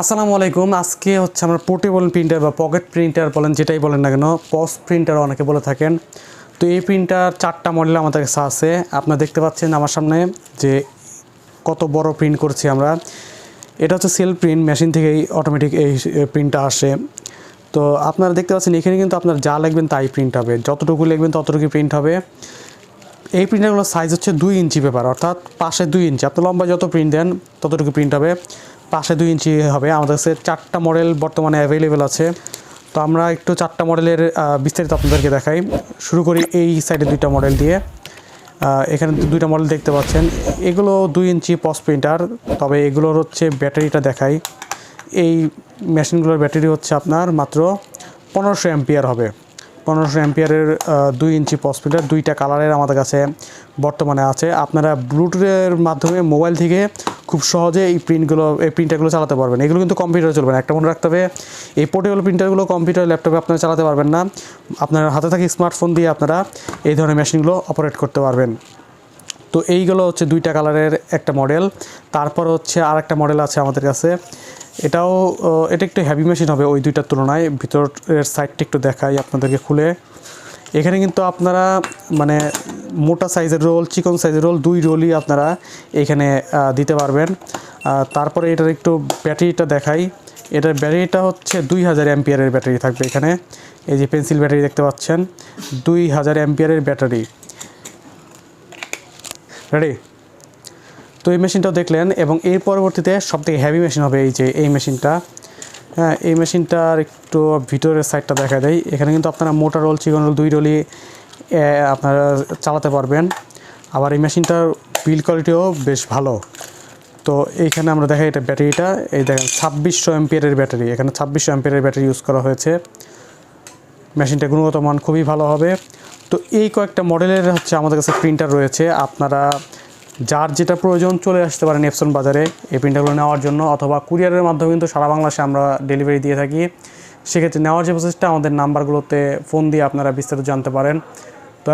আসসালামু আলাইকুম। আজকে হচ্ছে আমরা পোর্টেবল প্রিন্টার বা পকেট প্রিন্টার বলেন, যেটাই বলেন না কেন, পস প্রিন্টার অনেকে বলে থাকেন। তো এই প্রিন্টার চারটা মডেল আমাদের কাছে আছে। আপনারা দেখতে পাচ্ছেন আমার সামনে যে কত বড় প্রিন্ট করছি আমরা। এটা হচ্ছে সেল প্রিন্ট, মেশিন থেকেই অটোমেটিক এই প্রিন্টটা আসে। তো আপনারা দেখতে পাচ্ছেন এখানে কিন্তু আপনার যা লিখবেন তাই প্রিন্ট হবে। যতটুকু লিখবেন ততটুকু প্রিন্ট হবে। এই প্রিন্টারগুলোর সাইজ হচ্ছে দুই ইঞ্চি পেপার অর্থাৎ পাশে দুই ইঞ্চি। আপনি লম্বা যত প্রিন্ট দেন, ততটুকু প্রিন্ট হবে। পাশে দুই ইঞ্চি হবে। আমাদের কাছে চারটা মডেল বর্তমানে অ্যাভেলেবেল আছে। তো আমরা একটু চারটা মডেলের বিস্তারিত আপনাদেরকে দেখাই। শুরু করি এই সাইডে দুইটা মডেল দিয়ে। এখানে দুইটা মডেল দেখতে পাচ্ছেন। এগুলো দুই ইঞ্চি পস প্রিন্টার তবে এগুলোর হচ্ছে ব্যাটারিটা দেখাই। এই মেশিনগুলোর ব্যাটারি হচ্ছে আপনার মাত্র পনেরোশো অ্যাম্পিয়ার হবে। পনেরোশো অ্যাম্পিয়ারের দুই ইঞ্চি পস প্রিন্টার দুইটা কালারের আমাদের কাছে বর্তমানে আছে। আপনারা ব্লুটুথের মাধ্যমে মোবাইল থেকে খুব সহজে এই প্রিন্টগুলো, এই প্রিন্টারগুলো চালাতে পারবেন। এগুলো কিন্তু কম্পিউটারে চলবে না, একটা মনে রাখতে হবে, এই পোর্টেবল প্রিন্টারগুলো কম্পিউটার ল্যাপটপে আপনারা চালাতে পারবেন না। আপনার হাতে থাকা স্মার্টফোন দিয়ে আপনারা এই ধরনের মেশিনগুলো অপারেট করতে পারবেন। তো এইগুলো হচ্ছে দুইটা কালারের একটা মডেল তারপর হচ্ছে আর একটা মডেল আছে আমাদের কাছে। এটাও এটা একটু হ্যাভি মেশিন হবে ওই দুইটার তুলনায়। ভিতরের সাইডটা একটু দেখাই আপনাদেরকে খুলে। এখানে কিন্তু আপনারা মানে মোটা সাইজের রোল চিকন সাইজের রোল দুই রোলই আপনারা এখানে দিতে পারবেন। তারপরে এটার একটু ব্যাটারিটা দেখাই। এটার ব্যাটারিটা হচ্ছে দুই হাজার অ্যাম্পিয়ারের ব্যাটারি থাকবে এখানে। এই যে পেন্সিল ব্যাটারি দেখতে পাচ্ছেন। দুই হাজার অ্যাম্পিয়ারের ব্যাটারি। রেডি তো এই মেশিনটাও দেখলেন এবং এর পরবর্তীতে সবথেকে হেভি মেশিন হবে এই যে এই মেশিনটা। হ্যাঁ এই মেশিনটার একটু ভিতরের সাইডটা দেখা দেয় এখানে কিন্তু আপনারা মোটা রোল, চিকন রোল দুই রোলই আপনারা চালাতে পারবেন। আবার এই মেশিনটার বিল কোয়ালিটিও বেশ ভালো। তো এইখানে আমরা দেখাই এটা ব্যাটারিটা। এই দেখেন, ছাব্বিশশো এমপিয়ারের ব্যাটারি। এখানে ছাব্বিশশো এমপিয়ারের ব্যাটারি ইউজ করা হয়েছে। মেশিনটা গুণগত মান খুবই ভালো হবে। তো এই কয়েকটা মডেলের হচ্ছে আমাদের কাছে প্রিন্টার রয়েছে। আপনারা যার যেটা প্রয়োজন চলে আসতে পারেন এপসন বাজারে। এই প্রিন্টারগুলো নেওয়ার জন্য অথবা কুরিয়ারের মাধ্যমে কিন্তু সারা বাংলাদেশে আমরা ডেলিভারি দিয়ে থাকি। সেক্ষেত্রে নেওয়ার যে প্রসেসটা আমাদের নাম্বারগুলোতে ফোন দিয়ে আপনারা বিস্তারিত জানতে পারেন। তো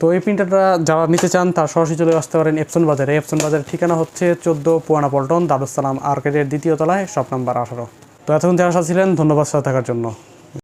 তো এই প্রিন্টারটা যারা নিতে চান, তারা সরাসরি চলে আসতে পারেন এপসন বাজারে। এপসন বাজারের ঠিকানা হচ্ছে চোদ্দ পুয়ানা পল্টন দারুসালাম আর্কেডের দ্বিতীয় তলায়, শপ নাম্বার আঠারো। তো এতক্ষণ যারা ছিলেন, ধন্যবাদ সাথে থাকার জন্য।